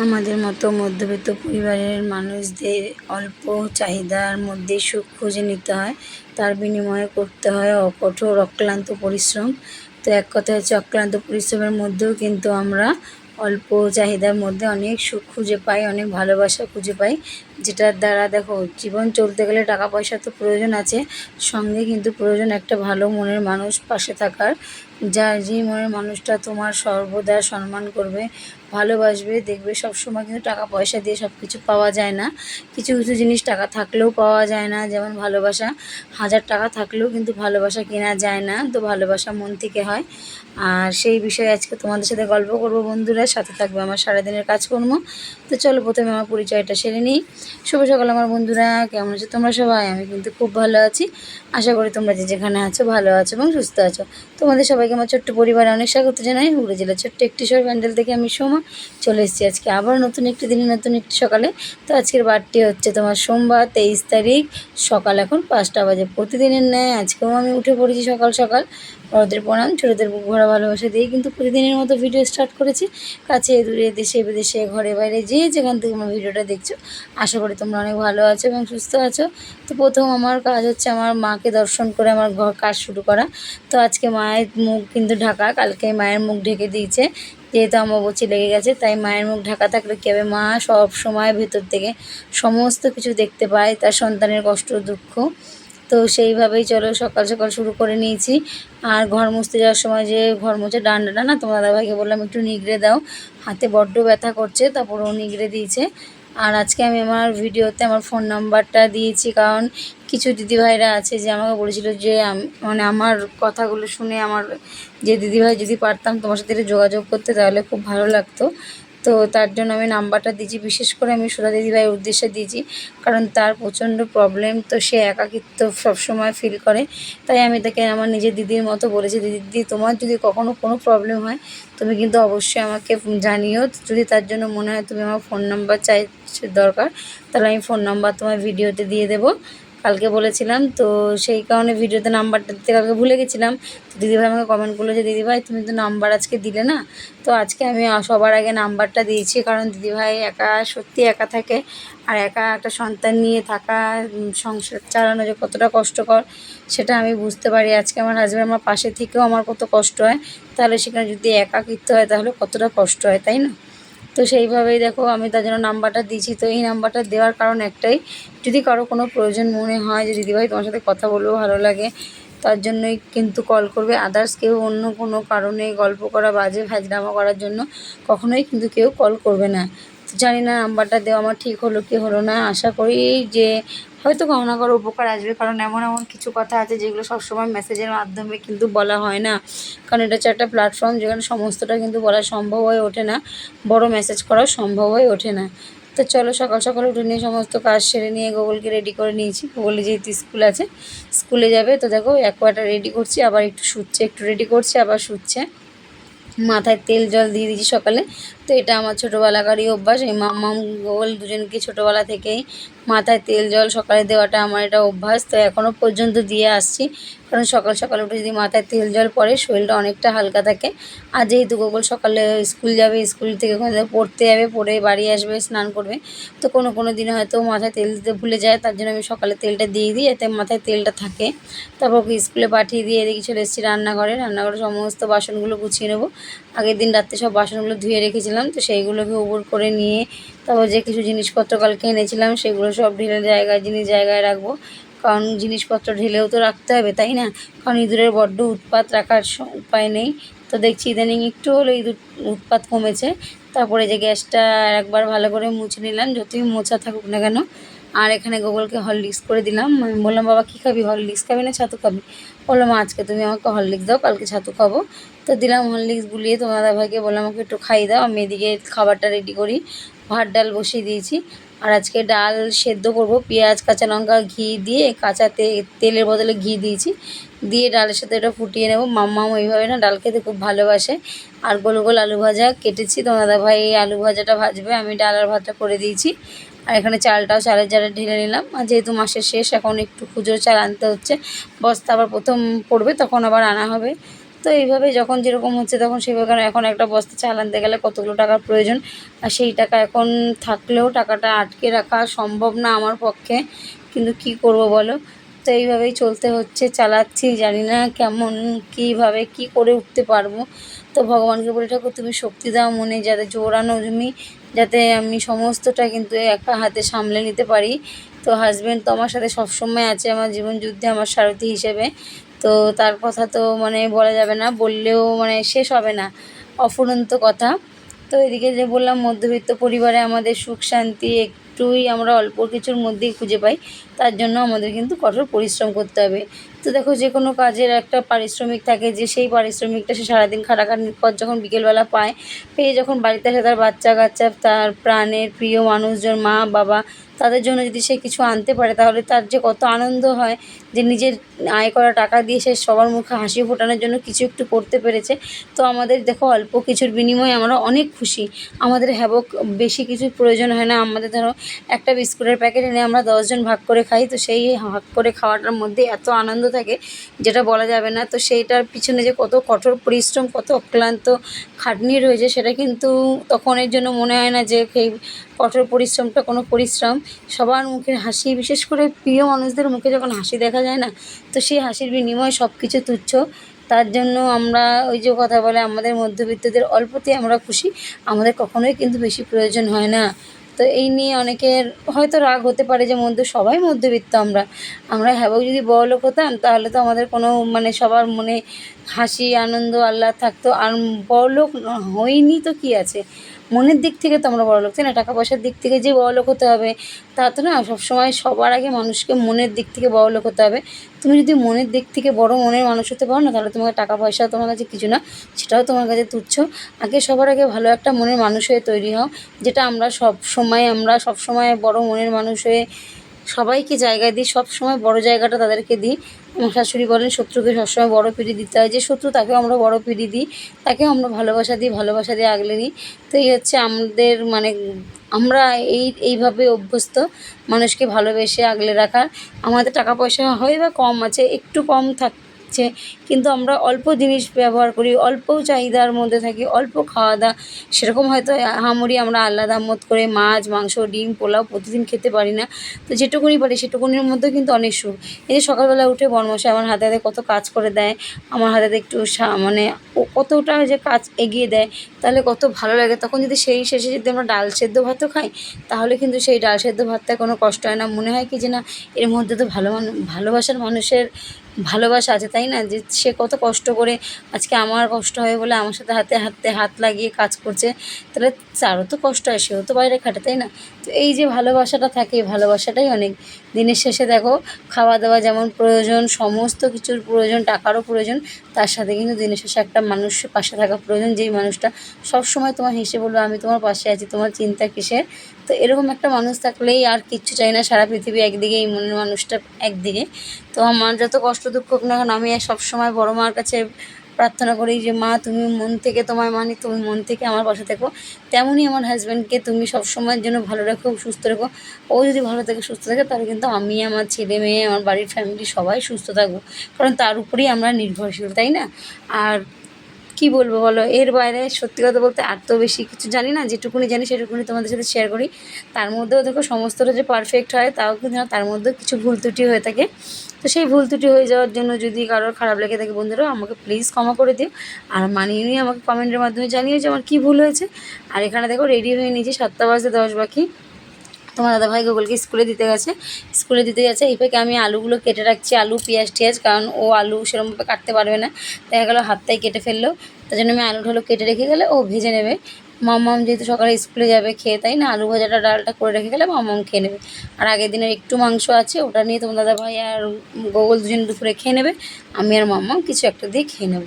আমাদের মতো মধ্যবিত্ত পরিবারের মানুষদের অল্প চাহিদার মধ্যে সুখ খুঁজে নিতে হয়। তার বিনিময়ে করতে হয় অকঠোর, অক্লান্ত পরিশ্রম। তো এক কথায় হচ্ছে অক্লান্ত পরিশ্রমের মধ্যেও কিন্তু আমরা অল্প চাহিদার মধ্যে অনেক সুখ খুঁজে পাই, অনেক ভালোবাসা খুঁজে পাই, যেটার দ্বারা দেখো জীবন চলতে গেলে টাকা পয়সা তো প্রয়োজন আছে, সঙ্গে কিন্তু প্রয়োজন একটা ভালো মনের মানুষ পাশে থাকার। যা যে মনের মানুষটা তোমার সর্বদা সম্মান করবে, ভালোবাসবে, দেখবে সব সময় কিন্তু টাকা পয়সা দিয়ে সব কিছু পাওয়া যায় না। কিছু কিছু জিনিস টাকা থাকলেও পাওয়া যায় না, যেমন ভালোবাসা। হাজার টাকা থাকলেও কিন্তু ভালোবাসা কেনা যায় না, তো ভালোবাসা মন থেকে হয়। আর সেই বিষয়ে আজকে তোমাদের সাথে গল্প করব বন্ধুরা, সাথে থাকবে আমার সারাদিনের কাজকর্ম। তো চলো প্রথমে আমার পরিচয়টা সেরে নিই। শুভ সকাল আমার বন্ধুরা, কেমন আছো তোমরা সবাই? আমি কিন্তু খুব ভালো আছি। আশা করি তোমরা যে যেখানে আছো ভালো আছো এবং সুস্থ আছো। তোমাদের সবাইকে আমার ছোট্ট পরিবারে অনেক স্বাগত জানাই। হুড়ে জেলা ছোট্ট একটি শহর প্যান্ডেল থেকে আমি সোমা। চলে এসেছি আজকে আবার নতুন একটি দিনে, নতুন একটি সকালে। তো আজকের বারটি হচ্ছে তোমার সোমবার, তেইশ তারিখ। সকাল এখন পাঁচটা বাজে। প্রতিদিনের ন্যায় আজকেও আমি উঠে পড়েছি সকাল সকাল। বড়দের প্রণাম, ছোটোদের বুক ভরা ভালোবাসা দিয়েই কিন্তু প্রতিদিনের মতো ভিডিও স্টার্ট করেছি। কাছে, দূরে, দেশে, বিদেশে, ঘরে, বাইরে, যে যেখান থেকে আমার ভিডিওটা দেখছ, আশা করি তোমরা অনেক ভালো আছো এবং সুস্থ আছো। তো প্রথম আমার কাজ হচ্ছে আমার মাকে দর্শন করে আমার ঘর কাজ শুরু করা। তো আজকে মায়ের মুখ কিন্তু ঢাকা, কালকে মায়ের মুখ ঢেকে দিয়েছে। যেহেতু অমাবস্যা লেগে গেছে, তাই মায়ের মুখ ঢাকা থাকলে কী হবে? মা সব সময় ভেতর থেকে সমস্ত কিছু দেখতে পায়, তার সন্তানের কষ্ট, দুঃখ। তো সেইভাবেই চলো সকাল সকাল শুরু করে নিয়েছি। আর ঘর মুছতে যাওয়ার সময় যে ঘর মুছে ডান্ডাটা না তোমার দাদাভাইকে বললাম একটু নিগড়ে দাও। হাতে বড্ড ব্যথা করছে, তারপর ও নিগড়ে দিয়েছে। আর আজকে আমি আমার ভিডিওতে আমার ফোন নাম্বারটা দিয়েছি, কারণ কিছু দিদিভাইরা আছে যে আমাকে বলেছিল যে মানে আমার কথাগুলো শুনে আমার যে দিদিভাই যদি পারতাম তোমার সাথে যোগাযোগ করতে, তাহলে খুব ভালো লাগতো। তো তার জন্য আমি নাম্বারটা দিয়েছি। বিশেষ করে আমি সুধা দিদিভাইয়ের উদ্দেশ্যে দিয়েছি। কারণ তার প্রচণ্ড প্রবলেম তো সে একাকিত্ব সবসময় ফিল করে। তাই আমি তাকে আমার নিজের দিদির মতো বলেছি, দিদি দিদি, তোমার যদি কখনও কোনো প্রবলেম হয়, তুমি কিন্তু অবশ্যই আমাকে জানিও। যদি তার জন্য মনে হয় তুমি আমার ফোন নাম্বার চাই দরকার, তাহলে আমি ফোন নাম্বার তোমার ভিডিওতে দিয়ে দেবো। কালকে বলেছিলাম, তো সেই কারণে ভিডিওতে নাম্বারটা দিতে কালকে ভুলে গেছিলাম। তো দিদিভাই আমাকে কমেন্ট করল যে, দিদিভাই, তুমি তো নাম্বার আজকে দিলে না? তো আজকে আমি সবার আগে নাম্বারটা দিয়েছি, কারণ দিদিভাই একা, সত্যি একা থাকে আর একা একটা সন্তান নিয়ে থাকা সংসার চালানো যে কতটা কষ্টকর, সেটা আমি বুঝতে পারি। আজকে আমার হাজব্যান্ড আমার পাশে থেকেও আমার কত কষ্ট হয়। তাহলে সেখানে যদি একাকিত্ব হয়, তাহলে কতটা কষ্ট হয়, তাই না? তো সেইভাবেই দেখো আমি তার জন্য নাম্বারটা দিয়েছি। তো এই নাম্বারটা দেওয়ার কারণ একটাই, যদি কারও কোনো প্রয়োজন মনে হয় যে, দিদিভাই, তোমার সাথে কথা বলব ভালো লাগে, তার জন্যই কিন্তু কল করবে। আদার্স কেউ অন্য কোনো কারণে গল্প করা, বাজে ভাজনামা করার জন্য কখনোই কিন্তু কেউ কল করবে না। জানি না নাম্বারটা দেওয়া আমার ঠিক হলো কি হলো না। আশা করি যে হয়তো কোনো না কারও উপকার আসবে, কারণ এমন এমন কিছু কথা আছে যেগুলো সবসময় মেসেজের মাধ্যমে কিন্তু বলা হয় না। কারণ এটা হচ্ছে একটা প্ল্যাটফর্ম যেখানে সমস্তটা কিন্তু বলা সম্ভব হয়ে ওঠে না, বড় মেসেজ করা সম্ভব হয়ে ওঠে না। তো চলো সকাল সকাল উঠে নিয়ে সমস্ত কাজ সেরে নিয়ে গোগলকে রেডি করে নিয়েছি। গোগলে যেহেতু স্কুল আছে স্কুলে যাবে, তো দেখো এক কয়টা রেডি করছি, আবার একটু শুচ্ছে, একটু রেডি করছে, আবার শুচ্ছে। মাথায় তেল, জল দিয়ে দিয়েছি সকালে। তো এটা আমার ছোটোবেলাকারই অভ্যাস। এই মাম্মাম গোল দুজনকে ছোটোবেলা থেকেই মাথায় তেল, জল সকালে দেওয়াটা আমার এটা অভ্যাস। তো এখনও পর্যন্ত দিয়ে আসছি। কারণ সকাল সকাল উঠে যদি মাথায় তেল জল পড়ে, শরীরটা অনেকটা হালকা থাকে। আর যেহেতু গোগল সকালে স্কুল যাবে, স্কুল থেকে ওখানে পড়তে যাবে, পড়ে বাড়ি আসবে, স্নান করবে, তো কোনো কোনো দিনে হয়তো মাথায় তেল দিতে ভুলে যায়, তার জন্য আমি সকালে তেলটা দিয়ে দিই যাতে মাথায় তেলটা থাকে। তারপর ওকে স্কুলে পাঠিয়ে দিয়ে এদিকে চলে এসেছি রান্নাঘরে। রান্নাঘরে সমস্ত বাসনগুলো গুছিয়ে নেব। আগের দিন রাত্রে সব বাসনগুলো ধুয়ে রেখেছিলাম, তো সেইগুলোকে উপর করে নিয়ে তারপর যে কিছু জিনিসপত্র কালকে এনেছিলাম, সেগুলো সব ঢেলে জায়গায়, জিনিস জায়গায় রাখব। কারণ জিনিসপত্র ঢেলেও তো রাখতে হবে, তাই না? কারণ ইঁদুরের বড্ড উৎপাত রাখার উপায় নেই। তো দেখছি ইদানিং একটু হলে ইঁদুর উৎপাত কমেছে। তারপরে যে গ্যাসটা একবার ভালো করে মুছে নিলাম, যতই মোছা থাকুক না কেন। আর এখানে গোগলকে হরলিক্স করে দিলাম। আমি বললাম, বাবা, কী খাবি? হরলিক্স খাবি না ছাতু খাবি? বললাম আজকে তুমি আমাকে হরলিক্স দাও, কালকে ছাতু খাব। তো দিলাম হরলিক্স গুলিয়ে, তোমার দাদাভাইকে বললাম, আমাকে একটু খাইয়ে দাও, আমি এদিকে খাবারটা রেডি করি। ভাত ডাল বসিয়ে দিয়েছি। আর আজকে ডাল সেদ্ধ করব, পেঁয়াজ, কাঁচা লঙ্কা ঘি দিয়ে কাঁচা তেলের বদলে ঘি দিয়েছি। দিয়ে ডালের সাথে এটা ফুটিয়ে নেব। মাম্মাম এইভাবে না ডাল খেতে খুব ভালোবাসে। আর গোল গোল আলু ভাজা কেটেছি। তোমার দাদাভাই এই আলু ভাজাটা ভাজবে, আমি ডাল আর ভাতটা করে দিয়েছি। আর এখানে চালটাও চালের জারে ঢেলে নিলাম। আর যেহেতু মাসের শেষ, এখন একটু খুচরো চাল আনতে হচ্ছে, বস্তা আবার প্রথম পড়বে, তখন আবার আনা হবে। তো এইভাবে যখন যেরকম হচ্ছে তখন সেভাবে কারণ এখন একটা বস্তা চাল আনতে গেলে কতগুলো টাকার প্রয়োজন? আর সেই টাকা এখন থাকলেও টাকাটা আটকে রাখা সম্ভব না আমার পক্ষে। কিন্তু কি করব বলো? তো এইভাবেই চলতে হচ্ছে, চালাচ্ছি, জানি না কেমন, কীভাবে, কি করে উঠতে পারব। তো ভগবানকে বলে ঠাকুর, তুমি শক্তি দাও মনে, যাতে জোরানো তুমি, যাতে আমি সমস্তটা কিন্তু একা হাতে সামলে নিতে পারি। তো হাজব্যান্ড তো আমার সাথে সবসময় আছে, আমার জীবন যুদ্ধে আমার সারথি হিসেবে। তো তার কথা তো মানে বলা যাবে না, বললেও মানে শেষ হবে না। অফুরন্ত কথা। তো এদিকে যে বললাম, মধ্যবিত্ত পরিবারে আমাদের সুখ, শান্তি একটুই আমরা অল্প কিছুর মধ্যেই খুঁজে পাই। তার জন্য আমাদের কিন্তু কঠোর পরিশ্রম করতে হবে। তো দেখো, যে কোনো কাজের একটা পারিশ্রমিক থাকে, যে সেই পারিশ্রমিকটা সে সারাদিন খাটাখাটির পর যখন বিকেলবেলা পায়, পেয়ে যখন বাড়িতে আসে তার বাচ্চা কাচ্চা তার প্রাণের প্রিয় মানুষজন, মা, বাবা তাদের জন্য যদি সে কিছু আনতে পারে, তাহলে তার যে কত আনন্দ হয় যে নিজের আয় করা টাকা দিয়ে সে সবার মুখে হাসি ফোটানোর জন্য কিছু একটু করতে পেরেছে। তো আমাদের দেখো অল্প কিছুর বিনিময়ে আমরা অনেক খুশি। আমাদের হ্যাবক বেশি কিছু প্রয়োজন হয় না। আমাদের ধরো একটা বিস্কুটের প্যাকেট এনে আমরা দশজন ভাগ করে খাই, তো সেই ভাগ করে খাওয়াটার মধ্যে এত আনন্দ থাকে যেটা বলা যাবে না। তো সেইটার পিছনে যে কত কঠোর পরিশ্রম, কত অক্লান্ত খাটনি রয়েছে, সেটা কিন্তু তখন এর জন্য মনে হয় না যে সেই কঠোর পরিশ্রমটা কোনো পরিশ্রম। সবার মুখে হাসি, বিশেষ করে প্রিয় মানুষদের মুখে যখন হাসি দেখা যায় না, তো সেই হাসির বিনিময়ে সব কিছু তুচ্ছ। তার জন্য আমরা ওই যে কথা বলে আমাদের মধ্যবিত্তদের অল্পতেই আমরা খুশি, আমাদের কখনোই কিন্তু বেশি প্রয়োজন হয় না। তো এই নিয়ে অনেকের হয়তো রাগ হতে পারে যে, মধ্য, সবাই মধ্যবিত্ত আমরা। আমরা হ্যাবক যদি বড়লোক হতাম, তাহলে তো আমাদের কোনো মানে সবার মনে হাসি, আনন্দ, আহ্লাদ থাকতো। আর বড়লোক হইনি তো কি আছে? মনের দিক থেকে তো আমরা বড়লোক, তাই না? টাকা পয়সার দিক থেকে যে বড়লোক হতে হবে, তা তো না, সবসময় সবার আগে মানুষকে মনের দিক থেকে বড়লোক হতে হবে। তুমি যদি মনের দিক থেকে বড় মনের মানুষ হতে পারো না, তাহলে তোমাকে টাকা পয়সা তোমার কাছে কিছু না, সেটাও তোমার কাছে তুচ্ছ। আগে সবার আগে ভালো একটা মনের মানুষ হয়ে তৈরি হও, যেটা আমরা সব সময় আমরা সব সময় বড় মনের মানুষ হয়ে সবাইকে জায়গা দিই সব সময় বড় জায়গাটা তাদেরকে দিই। শাশুড়ি বলেন, শত্রুকে সবসময় বড় পিড়ি দিতে হয়। যে শত্রু, তাকেও আমরা বড় পিড়ি দিই। তাকেও আমরা ভালোবাসা দিই, ভালোবাসা দিয়ে আগলে নিই। তো এই হচ্ছে আমাদের মানে আমরা এই, এইভাবে অভ্যস্ত মানুষকে ভালোবেসে আগলে রাখার আমাদের টাকা পয়সা হয় বা কম আছে, একটু কম থাকছে কিন্তু আমরা অল্প জিনিস ব্যবহার করি, অল্প চাহিদার মধ্যে থাকি, অল্প খাওয়া দাওয়া। সেরকম হয়তো আহামরি আমরা আল্লাদ আহমদ করে মাছ, মাংস, ডিম, পোলাও প্রতিদিন খেতে পারি না। তো যেটুকুনি পারি সেটুকুনির মধ্যেও কিন্তু অনেক সুখ। এই যে সকালবেলা উঠে বর্মশাই আমার হাতে হাতে কত কাজ করে দেয়, আমার হাতে হাতে একটু মানে কতটা যে কাজ এগিয়ে দেয়, তাহলে কত ভালো লাগে। তখন যদি সেই শেষে যদি আমরা ডাল সেদ্ধ ভাতও খাই, তাহলে কিন্তু সেই ডাল সেদ্ধ ভাতটা কোনো কষ্ট হয় না। মনে হয় কি যে না, এর মধ্যে তো ভালো ভালোবাসার মানুষের ভালোবাসা আছে, তাই না? যে সে কত কষ্ট করে আজকে আমার কষ্ট হয় বলে আমার সাথে হাতে হাতে হাত লাগিয়ে কাজ করছে, তাহলে তারও তো কষ্ট হয়, সেও তো বাইরে খাটে, তাই না? তো এই যে ভালোবাসাটা থাকে, ভালোবাসাটাই অনেক। দিনের শেষে দেখো খাওয়া দাওয়া যেমন প্রয়োজন, সমস্ত কিছুর প্রয়োজন, টাকারও প্রয়োজন, তার সাথে কিন্তু দিনের শেষে একটা মানুষ পাশে থাকা প্রয়োজন, যেই মানুষটা সব সময় তোমার হেসে বলবে, আমি তোমার পাশে আছি, তোমার চিন্তা কিসের? তো এরকম একটা মানুষ থাকলেই আর কিচ্ছু চাই না, সারা পৃথিবী একদিকে, এই মনের মানুষটা একদিকে। তো আমার যত কষ্ট দুঃখ হোক না কেন, আমি সবসময় বড় মার কাছে প্রার্থনা করি যে, মা, তুমি মন থেকে তোমায় মানি, তুমি মন থেকে আমার পাশে থেকো। তেমনই আমার হাজব্যান্ডকে তুমি সব সময়ের জন্য ভালো রেখো, সুস্থ রেখো। ও যদি ভালো থাকে সুস্থ থাকে, তাহলে কিন্তু আমি, আমার ছেলে মেয়ে, আমার বাড়ির ফ্যামিলি সবাই সুস্থ থাকব। কারণ তার উপরেই আমরা নির্ভরশীল, তাই না? আর কি বলব বলো? এর বাইরে সত্যি কথা বলতে আর তো বেশি কিছু জানি না। যেটুকুনি জানি সেটুকুনি তোমাদের সাথে শেয়ার করি। তার মধ্যেও দেখো সমস্তটা যে পারফেক্ট হয়, তাও কিন্তু তার মধ্যেও কিছু ভুল ত্রুটি হয়ে থাকে। তো সেই ভুল ত্রুটি হয়ে যাওয়ার জন্য যদি কারোর খারাপ লেগে থাকে, বন্ধুরা, আমাকে প্লিজ ক্ষমা করে দিও। আর মানিয়ে নিয়ে আমাকে কমেন্টের মাধ্যমে জানিও যে আমার কী ভুল হয়েছে। আর এখানে দেখো রেডি হয়ে নিয়েছি সাতটা বাজতে দশ বাকি। তোমার দাদাভাই গুগলকে স্কুলে দিতে গেছে। স্কুলে দিতে গেছে, এই ফাঁকে আমি আলুগুলো কেটে রাখছি, আলু, পেঁয়াজ টিয়াজ কারণ ও আলু সেরকমভাবে কাটতে পারবে না। দেখা গেলো হাতটাই কেটে ফেলল, তার জন্য আমি আলু ঠালু কেটে রেখে গেলে ও ভেজে নেবে। মামাম যেহেতু সকালে স্কুলে যাবে খেয়ে, তাই না? আলু ভাজাটা, ডালটা করে রেখে গেলে মামাম খেয়ে নেবে। আর আগের দিনের একটু মাংস আছে, ওটা নিয়ে তোমার দাদাভাই আর গোগল দুজন দুপুরে খেয়ে নেবে। আমি আর মামাম কিছু একটা দিয়ে খেয়ে নেব।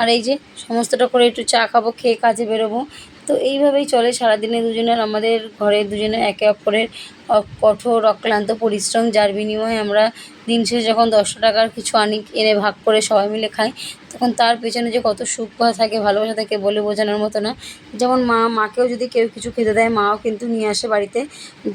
আর এই যে সমস্তটা করে একটু চা খাব, খেয়ে কাজে বেরোবো তো এইভাবেই চলে সারাদিনে দুজনের, আমাদের ঘরে দুজনে একে অপরের কঠোর, অক্লান্ত পরিশ্রম, যার বিনিময়ে আমরা দিন শেষে যখন দশশো টাকার কিছু আনি, এনে ভাগ করে সবাই মিলে খাই তখন তার পেছনে যে কত সুখ থাকে, ভালোবাসা থাকে বলে বোঝানোর মতো না। যেমন মা, মাকেও যদি কেউ কিছু খেতে দেয়, মাও কিন্তু নিয়ে আসে বাড়িতে।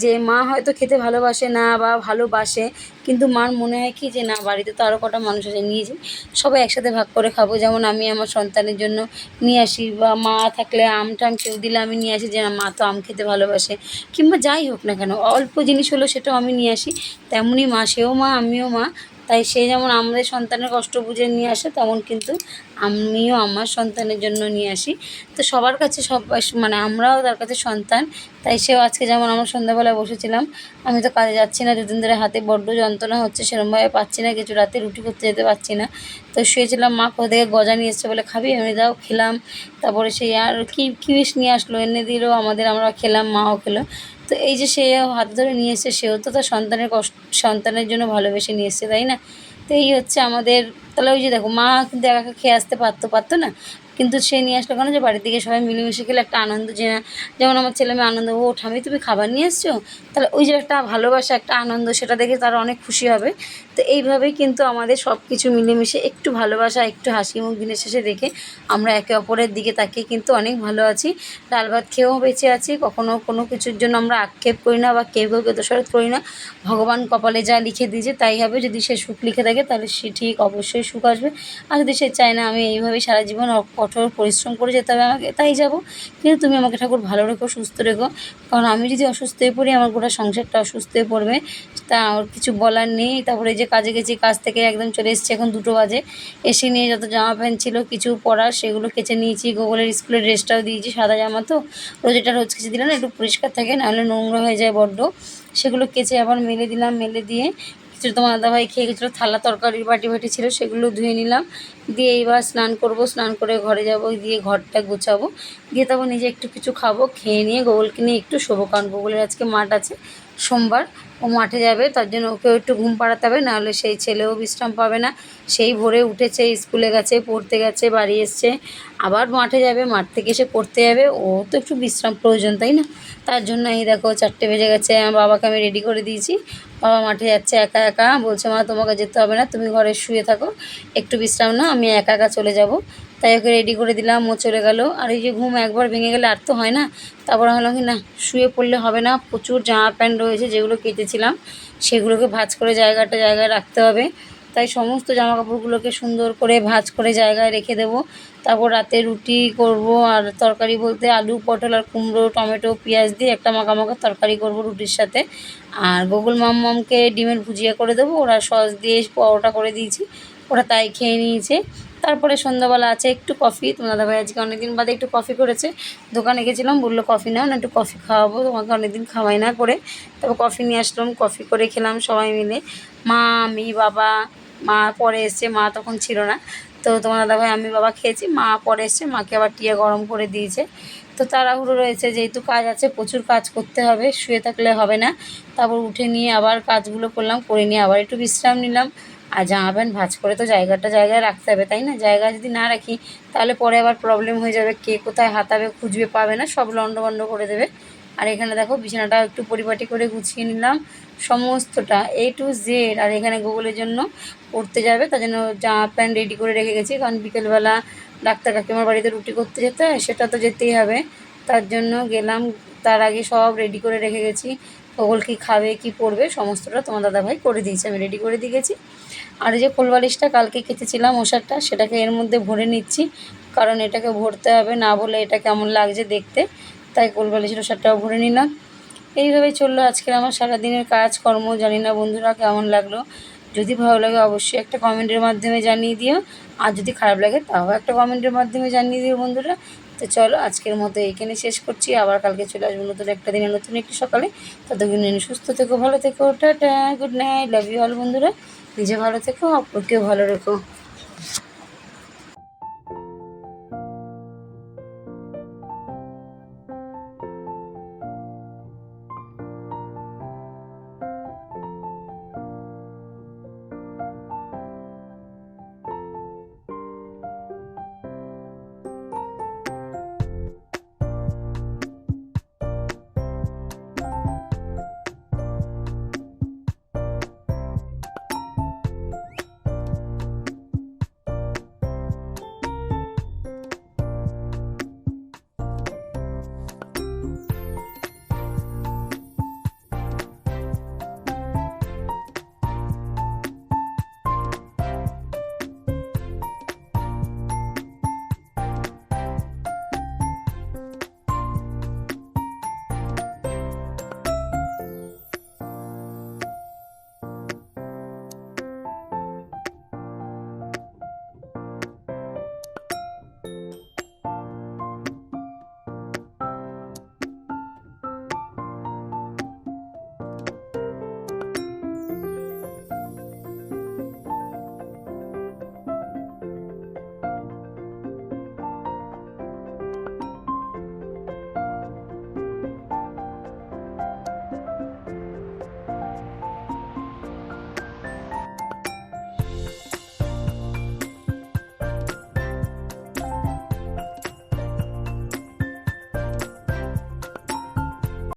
যে মা হয়তো খেতে ভালোবাসে না বা ভালোবাসে, কিন্তু মার মনে হয় কি যে না, বাড়িতে তো আরও কটা মানুষ আছে, নিয়ে যাই। সবাই একসাথে ভাগ করে খাব। যেমন আমি আমার সন্তানের জন্য নিয়ে আসি, বা মা থাকলে আম টাম কেউ দিলে আমি নিয়ে আসি যে না, মা তো আম খেতে ভালোবাসে। কিংবা যাই হোক না কেন, অল্প জিনিস হলো সেটাও আমি নিয়ে আসি। তেমনই মা, সেও মা, আমিও মা। তাই সে যেমন আমাদের সন্তানের কষ্ট বুঝে নিয়ে আসে, তেমন কিন্তু আমিও আমার সন্তানের জন্য নিয়ে আসি। তো সবার কাছে সব মানে আমরাও তার কাছে সন্তান, তাই সেও আজকে যেমন আমরা সন্ধ্যাবেলায় বসেছিলাম, আমি তো কাজে যাচ্ছি না, দুদিন ধরে হাতে বড্ড যন্ত্রণা হচ্ছে সেরকমভাবে পাচ্ছি না, কিছু রাতে রুটি করতে যেতে পারছি না। তো শুয়েছিলাম মা, কোথা থেকে গজা নিয়ে এসছে বলে খাবি? এমনি দাও, খেলাম। তারপরে সেই আর কি, কী বেশ নিয়ে আসলো? এনে দিল, আমাদের আমরা খেলাম, মাও খেলো। তো এই যে সে হাত ধরে নিয়ে এসছে, সেও তো তার সন্তানের কষ্ট, সন্তানের জন্য ভালোবেসে নিয়ে এসছে, তাই না? তো এই হচ্ছে আমাদের, তাহলে ওই যে দেখো, মা কিন্তু একা খেয়ে আসতে পারতো পারতো না? কিন্তু সে নিয়ে আসলো কেন? যে বাড়ির দিকে সবাই মিলেমিশে গেলে একটা আনন্দ যে না, যেমন আমার ছেলে মেয়ে আনন্দ, ও ঠামি তুমি খাবার নিয়ে এসছো? তাহলে ওই যে একটা ভালোবাসা, একটা আনন্দ, সেটা দেখে তারা অনেক খুশি হবে। তো এইভাবেই কিন্তু আমাদের সব কিছু মিলেমিশে একটু ভালোবাসা, একটু হাসি মুখ দিনের শেষে দেখে আমরা একে অপরের দিকে তাকিয়ে কিন্তু অনেক ভালো আছি। ডাল ভাত খেয়েও বেঁচে আছি, কখনো কোনো কিছুর জন্য আমরা আক্ষেপ করি না বা কেউ কেউ দোষারোপ করি না। ভগবান কপালে যা লিখে দিয়েছে তাই হবে, যদি সে সুখ লিখে থাকে তাহলে সে ঠিক অবশ্যই সুখ আসবে। আর যদি সে চায় না আমি এইভাবেই সারা জীবন কঠোর পরিশ্রম করে যেতে হবে আমাকে, তাই যাব। কিন্তু তুমি আমাকে ঠাকুর ভালো রেখো, সুস্থ রেখো। কারণ আমি যদি অসুস্থ হয়ে পড়ি, আমার গোটা সংসারটা অসুস্থ হয়ে পড়বে। তা আমার কিছু বলার নেই। তারপরে যে কাজে গেছি, কাজ থেকে একদম চলে এসেছি এখন দুটো বাজে। এসে নিয়ে যত জামা প্যান্ট ছিল, কিছু পরার সেগুলো কেচে নিয়েছি। গোগলের স্কুলের ড্রেসটাও দিয়েছি, সাদা জামা তো। রোজ এটা রোজ কেচে দিলাম একটু পরিষ্কার থাকে নাহলে নোংরা হয়ে যায় বড্ড। সেগুলো কেচে আবার মেলে দিলাম, মেলে দিয়ে কিছু তোমার দাদাভাই খেয়ে গেছিল, থালা তরকারির বাটি বাটি ছিল, সেগুলো ধুয়ে নিলাম। দিয়ে এইবার স্নান করব, স্নান করে ঘরে যাব, দিয়ে ঘরটা গোছাবো। দিয়ে তারপর নিজে একটু কিছু খাব, খেয়ে নিয়ে গোগলকে নিয়ে একটু শোবো, কারণ গোগলের আজকে মাঠ আছে, সোমবার। ও মাঠে যাবে, তার জন্য ওকেও একটু ঘুম পাড়াতে হবে, নাহলে সেই ছেলেও বিশ্রাম পাবে না। সেই ভোরে উঠেছে, স্কুলে গেছে, পড়তে গেছে, বাড়ি এসছে, আবার মাঠে যাবে, মাঠ থেকে এসে পড়তে যাবে, ও তো একটু বিশ্রাম প্রয়োজন, তাই না? তার জন্য এই দেখো চারটে বেজে গেছে, আমার বাবাকে আমি রেডি করে দিয়েছি। বাবা মাঠে যাচ্ছে একা একা, বলছে, মা, তোমাকে যেতে হবে না, তুমি ঘরে শুয়ে থাকো, একটু বিশ্রাম নাও, আমি একা একা চলে যাব। তাই ওকে রেডি করে দিলাম, ও চলে গেল। আর এই যে ঘুম একবার ভেঙে গেলে আর তো হয় না। তারপর হলো কি, না, শুয়ে পড়লে হবে না, প্রচুর জামা প্যান্ট রয়েছে যেগুলো কেটেছিলাম, সেগুলোকে ভাঁজ করে জায়গাটা জায়গায় রাখতে হবে। তাই সমস্ত জামা কাপড়গুলোকে সুন্দর করে ভাঁজ করে জায়গায় রেখে দেবো। তারপর রাতে রুটি করব, আর তরকারি বলতে আলু, পটল আর কুমড়ো, টমেটো, পেঁয়াজ দিয়ে একটা মাখা মাখা তরকারি করব রুটির সাথে। আর গোকুল মামকে ডিমের ভুজিয়া করে দেবো। ওরা সস দিয়ে পরোটা করে দিয়েছি, ওরা তাই খেয়ে নিয়েছে। তারপরে সন্ধ্যাবেলা আছে, একটু কফি তোমার দাদাভাই আজকে অনেকদিন বাদে একটু কফি করেছে। দোকানে গেছিলাম, বলল কফি নাও না একটু কফি খাওয়াবো। তোমাকে অনেকদিন খাওয়াই না করে। তারপর কফি নিয়ে আসলাম কফি করে খেলাম সবাই মিলে। মা, আমি, বাবা, মা পরে এসছে, মা তখন ছিল না। তো তোমার দাদাভাই, আমি, বাবা খেয়েছি, মা পরে এসছে, মাকে আবার টিয়া গরম করে দিয়েছে। তো তাড়াহুড়ো রয়েছে, যেহেতু কাজ আছে, প্রচুর কাজ করতে হবে, শুয়ে থাকলে হবে না। তারপর উঠে নিয়ে আবার কাজগুলো করলাম, করে নিয়ে আবার একটু বিশ্রাম নিলাম। আর জামা প্যান্ট ভাঁজ করে তো জায়গাটা জায়গায় রাখতে হবে, তাই না? জায়গা যদি না রাখি, তাহলে পরে আবার প্রবলেম হয়ে যাবে। কে কোথায় হাতাবে, খুঁজবে, পাবে না, সব লন্ডভন্ড করে দেবে। আর এখানে দেখো, বিছানাটা একটু পরিপাটি করে গুছিয়ে নিলাম। সমস্তটা এ টু জেড আর এখানে গুগলের জন্য পড়তে যাবে, তার জন্য জামা প্যান্ট রেডি করে রেখে গেছি। কারণ বিকেলবেলা ডাক্তার কাকিমার বাড়িতে রুটি করতে যেতে হয়, সেটা তো যেতেই হবে। তার জন্য গেলাম, তার আগে সব রেডি করে রেখে গেছি। ওগুল কী খাবে, কি পড়বে, সমস্তটা তোমার দাদাভাই করে দিয়েছে। আমি রেডি করে দিয়ে গেছি। আর যে কোলবালিশটা কালকে কেটেছিলাম ওষারটা সেটাকে এর মধ্যে ভরে নিচ্ছি, কারণ এটাকে ভরতে হবে না বলে এটা কেমন লাগছে দেখতে। তাই কোলবালিশের ওষারটাও ভরে নিলাম। এইভাবেই চলল আজকের আমার সারাদিনের কাজকর্ম, জানি না বন্ধুরা কেমন লাগল। যদি ভালো লাগে অবশ্যই একটা কমেন্টের মাধ্যমে জানিয়ে দিও, আর যদি খারাপ লাগে তাও একটা কমেন্টের মাধ্যমে জানিয়ে দিও বন্ধুরা। তো চলো আজকের মতো এইখানে শেষ করছি, আবার কালকে চলে আসব নতুন একটা দিনে, নতুন একটি সকালে। ততক্ষণ সুস্থ থেকো, ভালো থেকো, tata, good night love you all বন্ধুরা। নিজে ভালো থেকো অপরকেও ভালো রেখো।